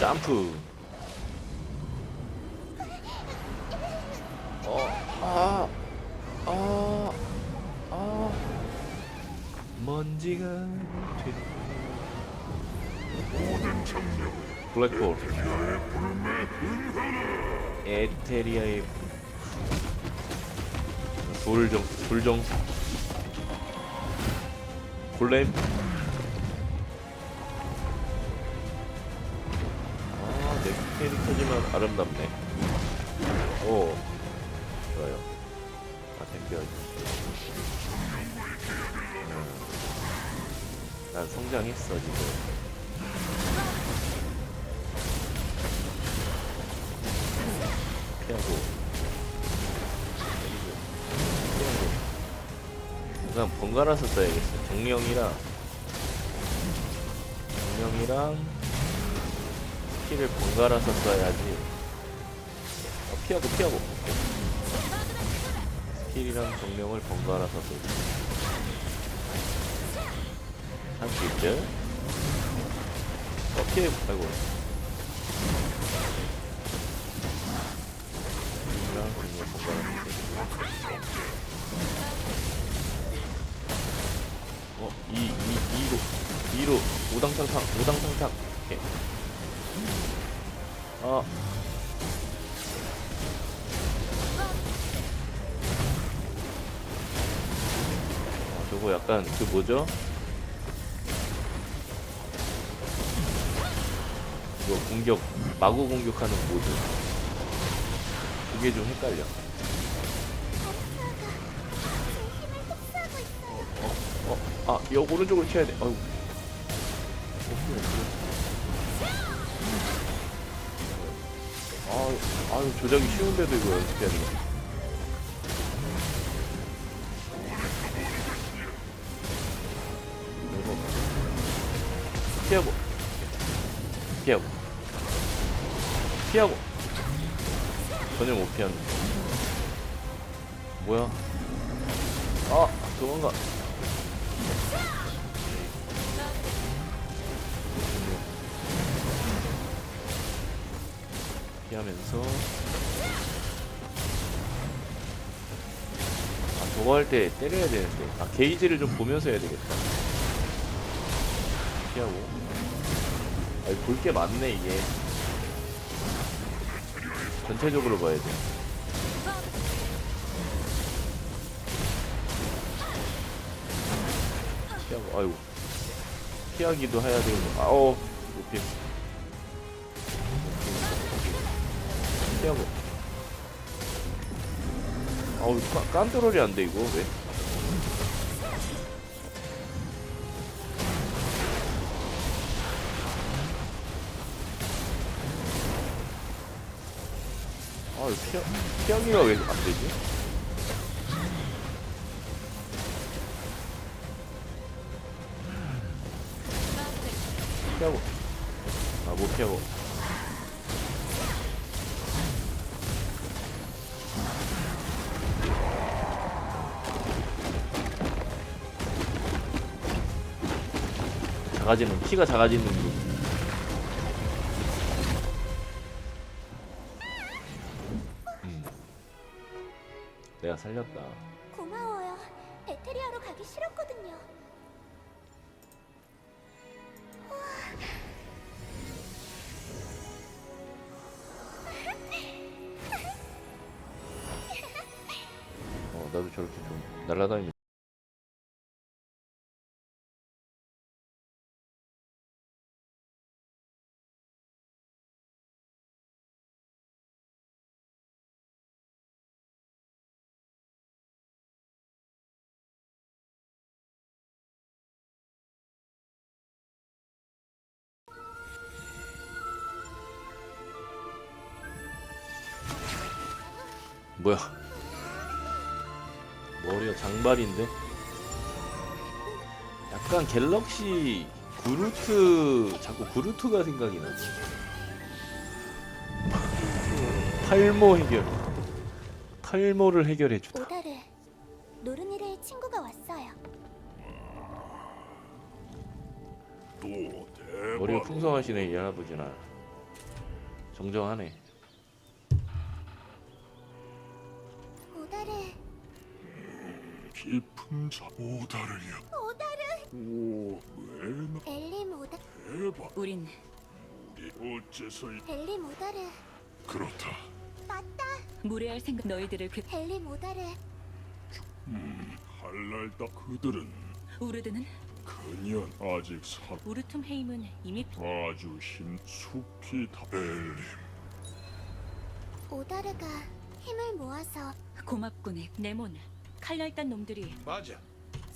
점프. 어, 아, 아, 아. 먼지가 되는 블랙홀 에테리아의 돌정 돌정 골렘 캐릭터지만 아름답네. 오 좋아요. 아 댐벼 난 성장했어 지금. 피하고. 그냥 번갈아서 써야겠어. 정령이랑. 정령이랑 스킬을 번갈아서 써야지 어, 피하고 피하고 스킬이랑 정령을 번갈아서 써 할수 있죠? 어, 피해, 아이고. 이랑 정령 번갈아서 써 어, 이, 이, 이로, 이로, 우당탕탕, 우당탕탕. 오케이. 아. 아, 저거 약간 그 뭐죠? 이거 공격, 마구 공격하는 모드. 그게 좀 헷갈려. 어, 어, 아, 여 오른쪽으로 튀어야 돼. 아유. 아유, 아유, 조작이 쉬운데도 이거 돼. 이거 피하고, 피하고, 피하고. 전혀 못 피하는데. 뭐야? 아, 도망가. 피하면서. 아 저거 할 때 때려야 되는데. 아 게이지를 좀 보면서 해야 되겠다. 피하고. 아니 볼게 많네 이게. 전체적으로 봐야 돼. 피하고. 아이고. 피하기도 해야 되고. 아어 못 피했어 피하고 아우 까- 깐트롤이 안 돼 이거 왜? 아 이거 피하, 피하기가 왜 안 되지? 피하고 아 못 피하고 작아지는 키가 작아지는 거. 음. 내가 살렸다. 고마워요. 에테리아로 가기 싫었거든요. 어, 나도 저렇게 좀 날아다니면. 뭐야? 머리가 장발인데? 약간 갤럭시 그루트 자꾸 그루트가 생각이 나지. 탈모 해결. 탈모를 해결해 주다. 오다르, 노르니르의 친구가 왔어요. 또 머리가 대박 풍성하시네 이 할아버지나. 정정하네. 깊은 자 오다르야 오다르, 오왜나 엘림 오다, 대박. 우린 우리 어째서 이- 엘림 오다르. 그렇다. 맞다, 무례할 생각 너희들을 그 엘림 오다르. 할랄다 그들은 우르드는 그년 아직 사 우르툼 헤임은 이미 아주 힘 숲이 다 엘림 오다르가 힘을 모아서 고맙군 네모나 칼날단 놈들이 맞아.